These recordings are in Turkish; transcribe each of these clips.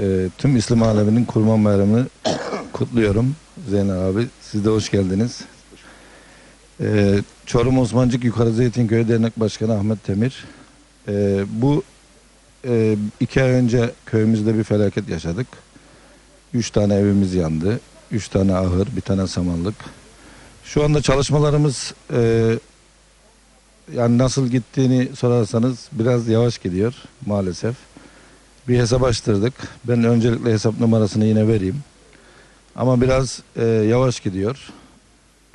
e, tüm İslam aleminin Kurban Bayramı'nı kutluyorum. Zeynep abi siz de hoş geldiniz. E, Çorum Osmancık Yukarı Zeytinköy Dernek Başkanı Ahmet Temir. E, bu e, iki ay önce köyümüzde bir felaket yaşadık. Üç tane evimiz yandı. Üç tane ahır, bir tane samanlık. Şu anda çalışmalarımız e, yani nasıl gittiğini sorarsanız biraz yavaş gidiyor maalesef. Bir hesap açtırdık. Ben öncelikle hesap numarasını yine vereyim. Ama biraz e, yavaş gidiyor.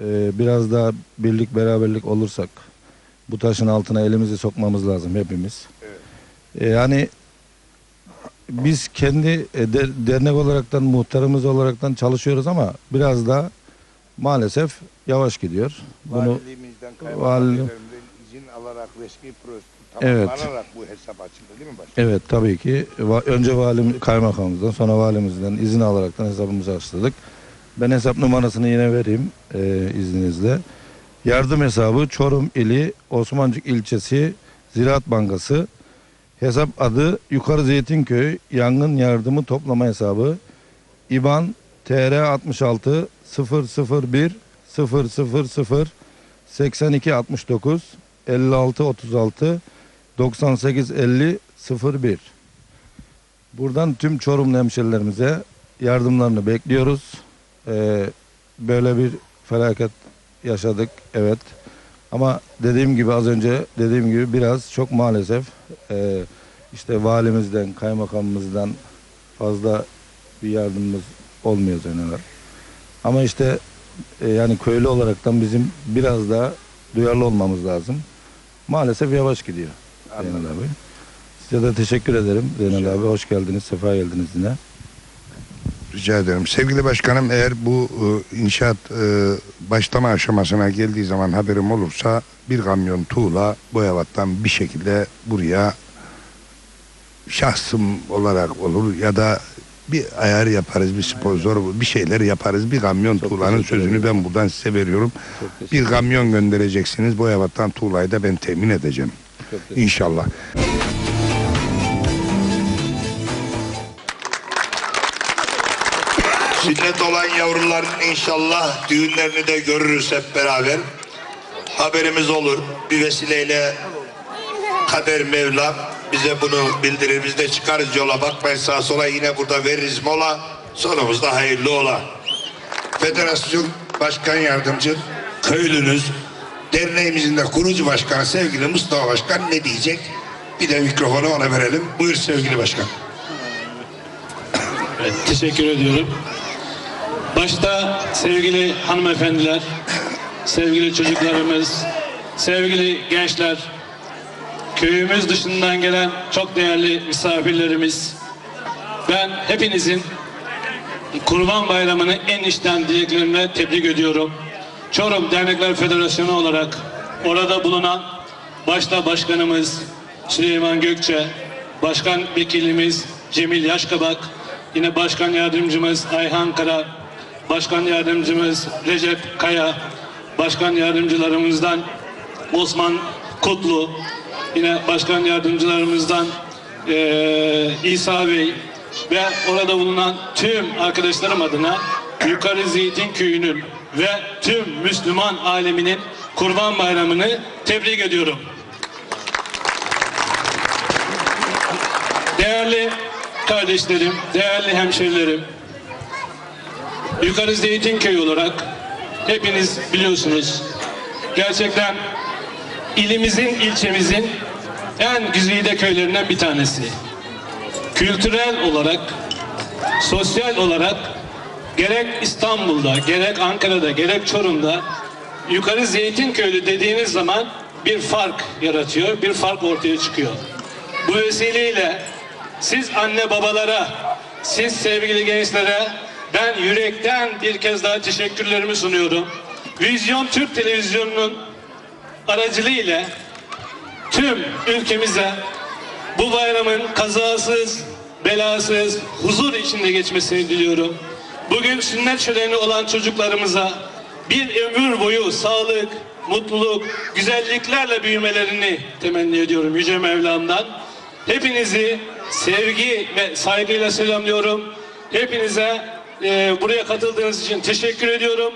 E, biraz daha birlik beraberlik olursak bu taşın altına elimizi sokmamız lazım hepimiz. E, yani biz kendi e, der- dernek olaraktan muhtarımız olaraktan çalışıyoruz ama biraz da maalesef yavaş gidiyor. Bunu Valiliğimizden, Vali- kaymakamlarımızdan izin alarak resmi proje Evet. tamamlanarak bu hesap açıldı değil mi başkanım? Evet tabii ki. Va- Önce valim kaymakamımızdan sonra valimizden izin alaraktan hesabımızı açtırdık. Ben hesap numarasını yine vereyim e, izninizle. Yardım hesabı Çorum ili Osmancık ilçesi Ziraat Bankası. Hesap adı Yukarı Zeytinköy Yangın Yardımı Toplama Hesabı. İban TR 66 001 000 82 69 56 36 9850 01 Buradan tüm Çorumlu hemşerilerimize yardımlarını bekliyoruz. Ee, böyle bir felaket yaşadık evet. Ama dediğim gibi az önce dediğim gibi biraz çok maalesef e, işte valimizden, kaymakamımızdan fazla bir yardımımız olmuyor seneler. Ama işte e, yani köylü olaraktan bizim biraz daha duyarlı olmamız lazım. Maalesef yavaş gidiyor. Zeynel abi. Size de teşekkür ederim Zeynel abi. Hoş geldiniz, sefa geldiniz yine. Rica ederim. Sevgili başkanım eğer bu e, inşaat e, başlama aşamasına geldiği zaman haberim olursa bir kamyon tuğla Boyavat'tan bir şekilde buraya şahsım olarak olur ya da bir ayar yaparız, bir sponsor, bir şeyler yaparız. Bir kamyon Çok tuğlanın teşekkür sözünü ben buradan size veriyorum. Bir kamyon göndereceksiniz. Boyavat'tan tuğlayı da ben temin edeceğim. İnşallah. Sünnet olan yavruların inşallah düğünlerini de görürüz hep beraber. Haberimiz olur. Bir vesileyle kader Mevlam bize bunu bildirir. Biz de çıkarız yola bakmayın sağa sola yine burada veririz mola. Sonumuzda hayırlı ola. Federasyon Başkan Yardımcı köylünüz derneğimizin de kurucu başkanı sevgili Mustafa Başkan ne diyecek? Bir de mikrofonu ona verelim. Buyur sevgili başkan. Evet, teşekkür ediyorum. Başta sevgili hanımefendiler, sevgili çocuklarımız, sevgili gençler, köyümüz dışından gelen çok değerli misafirlerimiz, ben hepinizin Kurban Bayramı'nı en içten dileklerimle tebrik ediyorum. Çorum Dernekler Federasyonu olarak orada bulunan başta başkanımız Süleyman Gökçe, başkan vekilimiz Cemil Yaşkabak, yine başkan yardımcımız Ayhan Kara, başkan yardımcımız Recep Kaya, başkan yardımcılarımızdan Osman Kutlu, yine başkan yardımcılarımızdan eee, İsa Bey ve orada bulunan tüm arkadaşlarım adına Yukarı Zeytin Köyü'nün ve tüm Müslüman aleminin Kurban Bayramı'nı tebrik ediyorum. Değerli kardeşlerim, değerli hemşerilerim, Yukarı Zeytinköy olarak hepiniz biliyorsunuz. Gerçekten ilimizin, ilçemizin en güzide köylerinden bir tanesi. Kültürel olarak, sosyal olarak gerek İstanbul'da, gerek Ankara'da, gerek Çorum'da Yukarı Zeytinköylü dediğiniz zaman bir fark yaratıyor, bir fark ortaya çıkıyor. Bu vesileyle siz anne babalara, siz sevgili gençlere ben yürekten bir kez daha teşekkürlerimi sunuyorum. Vizyon Türk Televizyonu'nun aracılığıyla tüm ülkemize bu bayramın kazasız, belasız, huzur içinde geçmesini diliyorum. Bugün sünnet şöleni olan çocuklarımıza bir ömür boyu sağlık, mutluluk, güzelliklerle büyümelerini temenni ediyorum Yüce Mevlam'dan. Hepinizi sevgi ve saygıyla selamlıyorum. Hepinize e, buraya katıldığınız için teşekkür ediyorum.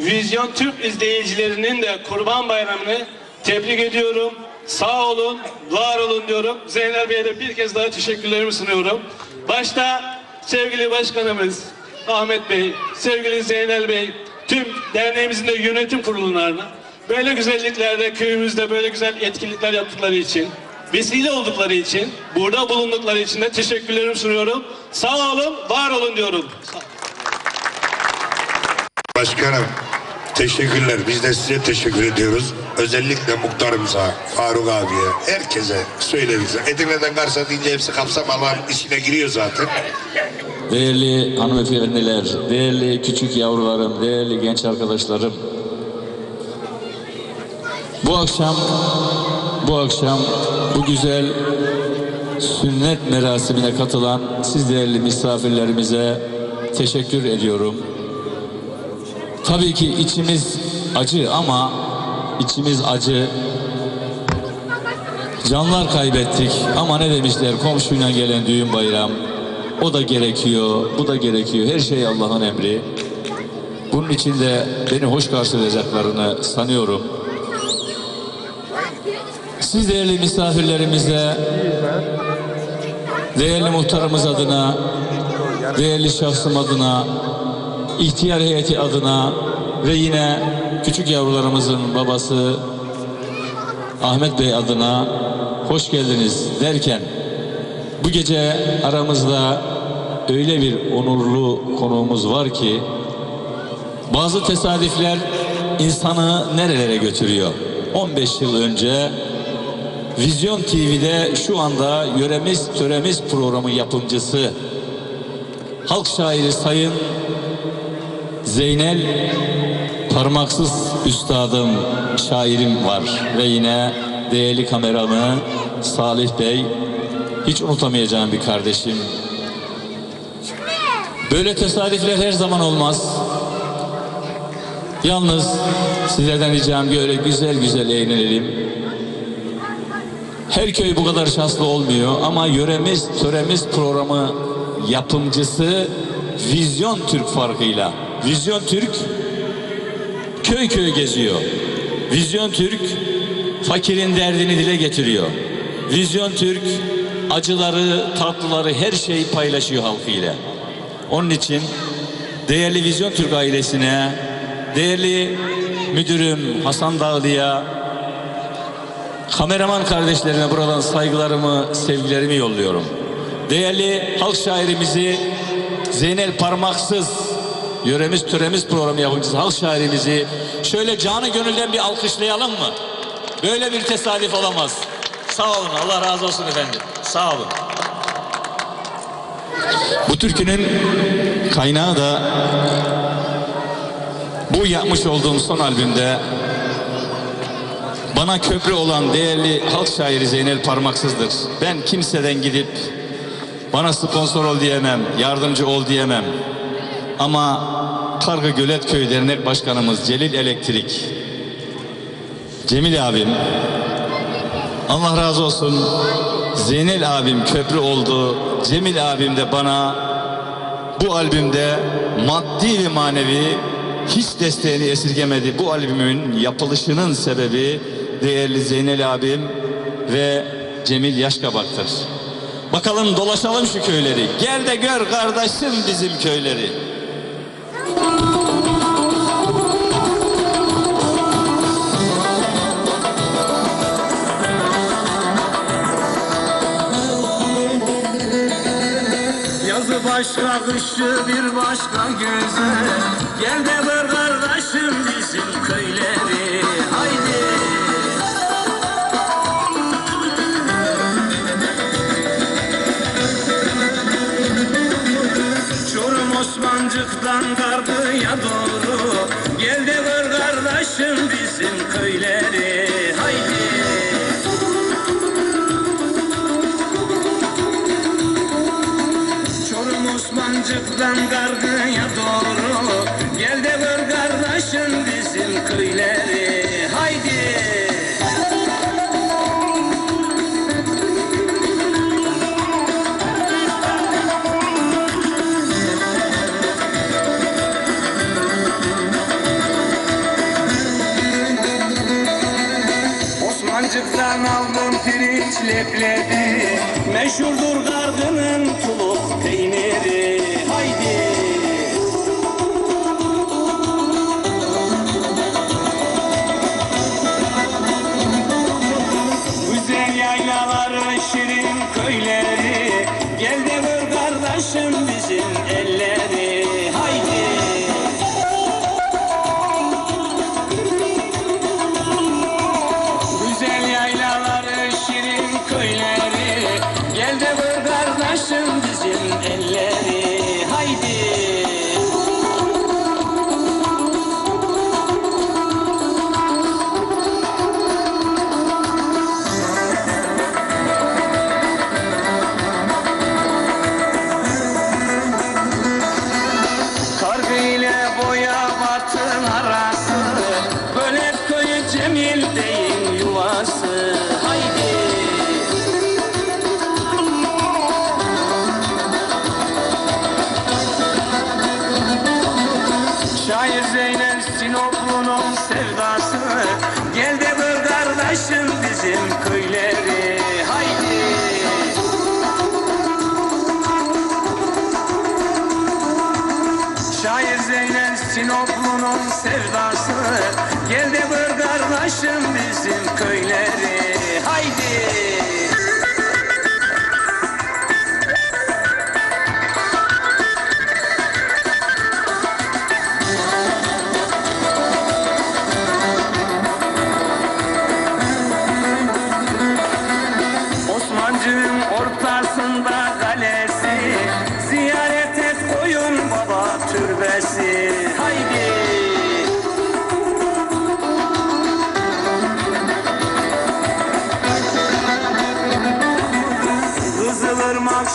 Vizyon Türk izleyicilerinin de Kurban Bayramı'nı tebrik ediyorum. Sağ olun, var olun diyorum. Zeynel Bey'e de bir kez daha teşekkürlerimi sunuyorum. Başta sevgili başkanımız Ahmet Bey, sevgili Zeynel Bey, tüm derneğimizin de yönetim kurullarına böyle güzelliklerde köyümüzde böyle güzel etkinlikler yaptıkları için, vesile oldukları için, burada bulundukları için de teşekkürlerimi sunuyorum. Sağ olun, var olun diyorum. Başkanım teşekkürler. Biz de size teşekkür ediyoruz. Özellikle muhtarımıza, Faruk abiye, herkese söyleriz. Edirne'den Kars'a deyince hepsi kapsam alan içine giriyor zaten. Değerli hanımefendiler, değerli küçük yavrularım, değerli genç arkadaşlarım. Bu akşam, bu akşam bu güzel sünnet merasimine katılan siz değerli misafirlerimize teşekkür ediyorum. Tabii ki içimiz acı ama içimiz acı. Canlar kaybettik ama ne demişler komşuyla gelen düğün bayram. O da gerekiyor, bu da gerekiyor. Her şey Allah'ın emri. Bunun için de beni hoş karşılayacaklarını sanıyorum. Siz değerli misafirlerimize, değerli muhtarımız adına, değerli şahsım adına, ihtiyar heyeti adına ve yine küçük yavrularımızın babası Ahmet Bey adına hoş geldiniz derken bu gece aramızda öyle bir onurlu konuğumuz var ki bazı tesadüfler insanı nerelere götürüyor. 15 yıl önce Vizyon TV'de şu anda Yöremiz Töremiz programı yapımcısı halk şairi Sayın Zeynel Parmaksız Üstadım şairim var ve yine değerli kameramı Salih Bey hiç unutamayacağım bir kardeşim. Böyle tesadüfler her zaman olmaz. Yalnız sizlerden ricam böyle güzel güzel eğlenelim. Her köy bu kadar şanslı olmuyor ama yöremiz, töremiz programı yapımcısı Vizyon Türk farkıyla. Vizyon Türk köy köy geziyor. Vizyon Türk fakirin derdini dile getiriyor. Vizyon Türk acıları, tatlıları her şeyi paylaşıyor halkıyla. Onun için değerli Vizyon Türk ailesine, değerli müdürüm Hasan Dağlı'ya, kameraman kardeşlerime buradan saygılarımı, sevgilerimi yolluyorum. Değerli halk şairimizi Zeynel Parmaksız Yöremiz Töremiz programı yapımcısı halk şairimizi şöyle canı gönülden bir alkışlayalım mı? Böyle bir tesadüf olamaz. Sağ olun Allah razı olsun efendim. Sağ olun. Bu türkünün kaynağı da bu yapmış olduğum son albümde bana köprü olan değerli halk şairi Zeynel Parmaksız'dır. Ben kimseden gidip bana sponsor ol diyemem, yardımcı ol diyemem. Ama Kargı Gölet Köy Dernek Başkanımız Celil Elektrik, Cemil abim, Allah razı olsun Zeynel abim köprü oldu. Cemil abim de bana bu albümde maddi ve manevi hiç desteğini esirgemedi. Bu albümün yapılışının sebebi değerli Zeynel abim ve Cemil Yaşkabak'tır. Bakalım dolaşalım şu köyleri. Gel de gör kardeşim bizim köyleri. Başka, kışı bir başka güzel Gel de ver kardeşim bizim köyleri Haydi. Çorum Osmancık'tan Kargı'ya doğru Kıtlıktan kargıya doğru Gel de vur kardeşim bizim köyleri Haydi. Osmancıktan aldım pirinç leblebi Meşhurdur Sayılır kardeşim bizim köyleri.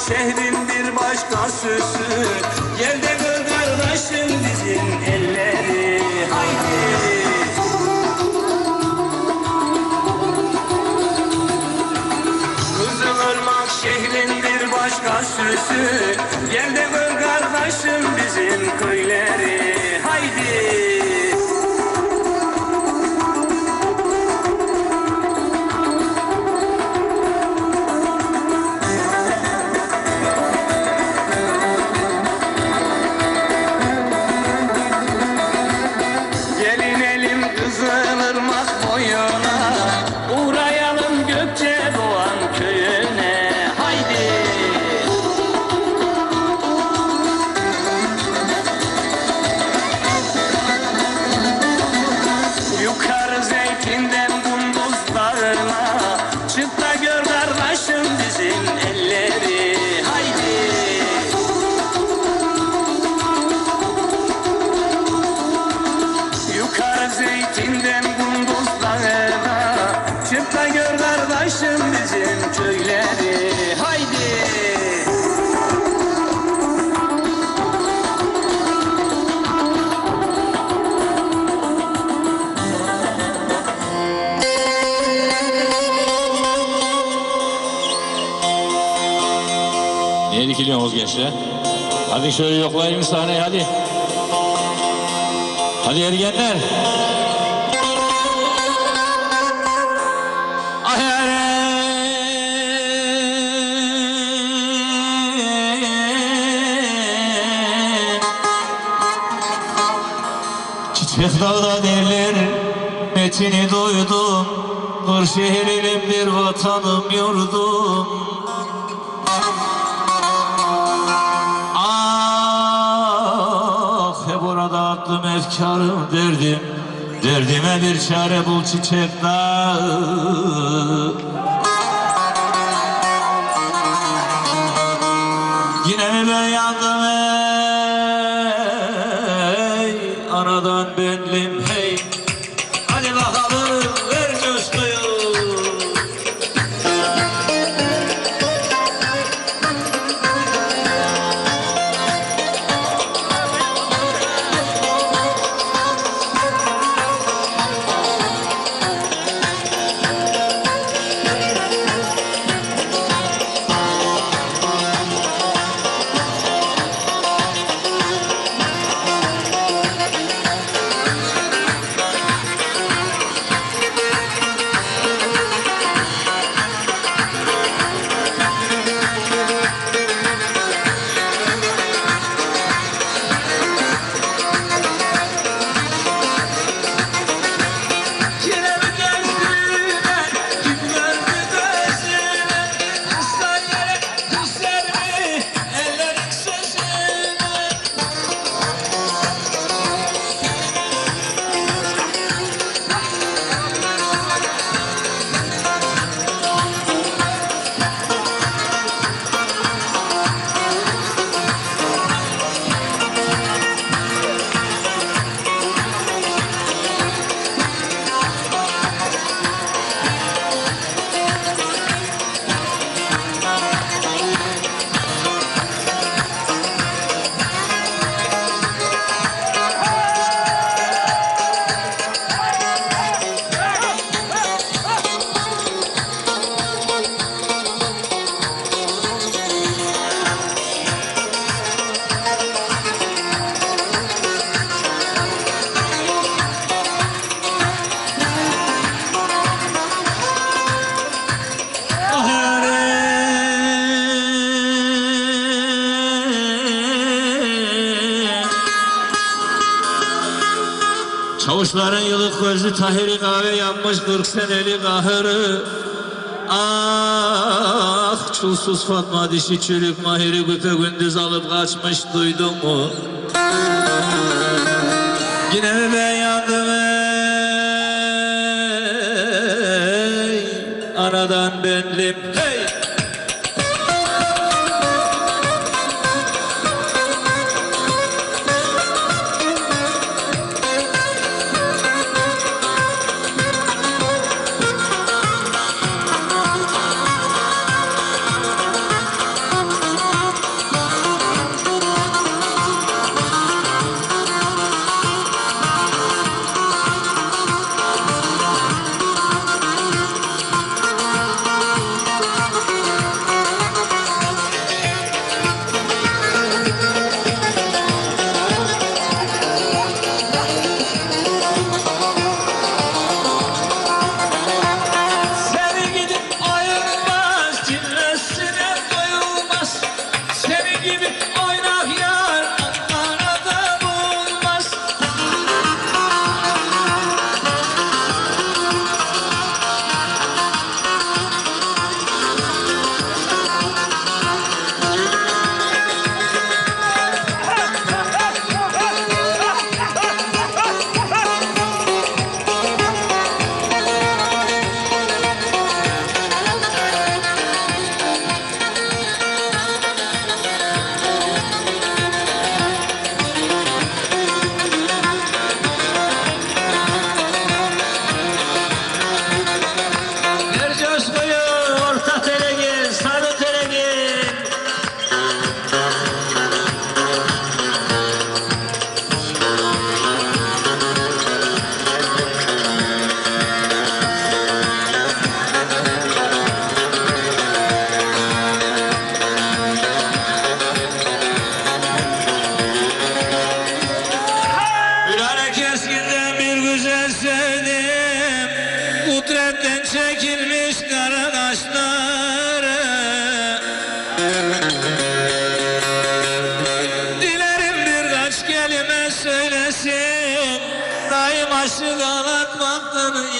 Şehrin bir başkasısın çalışıyorsunuz. Hadi şöyle yoklayayım sahneyi hadi. Hadi ergenler. Ah, Çiçek dağda derler Metini duydum Kırşehir'in bir vatanım yurdum Efkarım efkarım derdim. Derdime bir çare bul çiçek dağı. Kuşların yılık gözlü tahiri kahve yanmış kırk seneli kahırı. Ah çulsuz Fatma dişi çürük mahiri güpe gündüz alıp kaçmış duydun mu? Yine mi ben yandım ey Anadan bendim. Hey!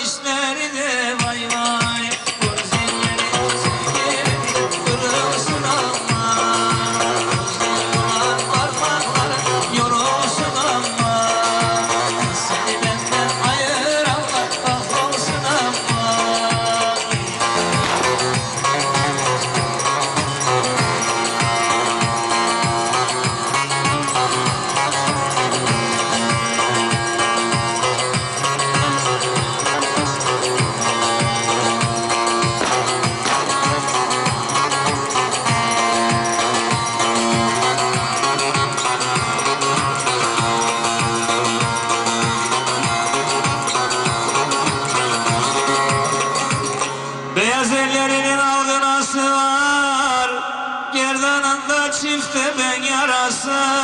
Krishna çifte ben yarası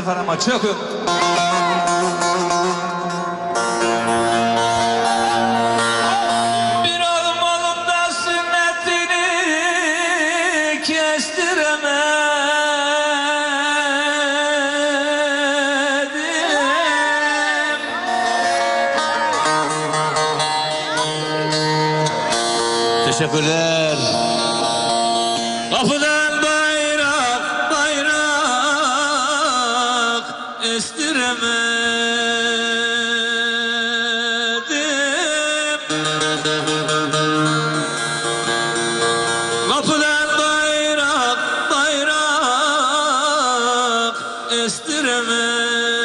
Sefer maçı akıyor. Bir almalım da sünnetini kestiremedim. Teşekkürler. Bayrak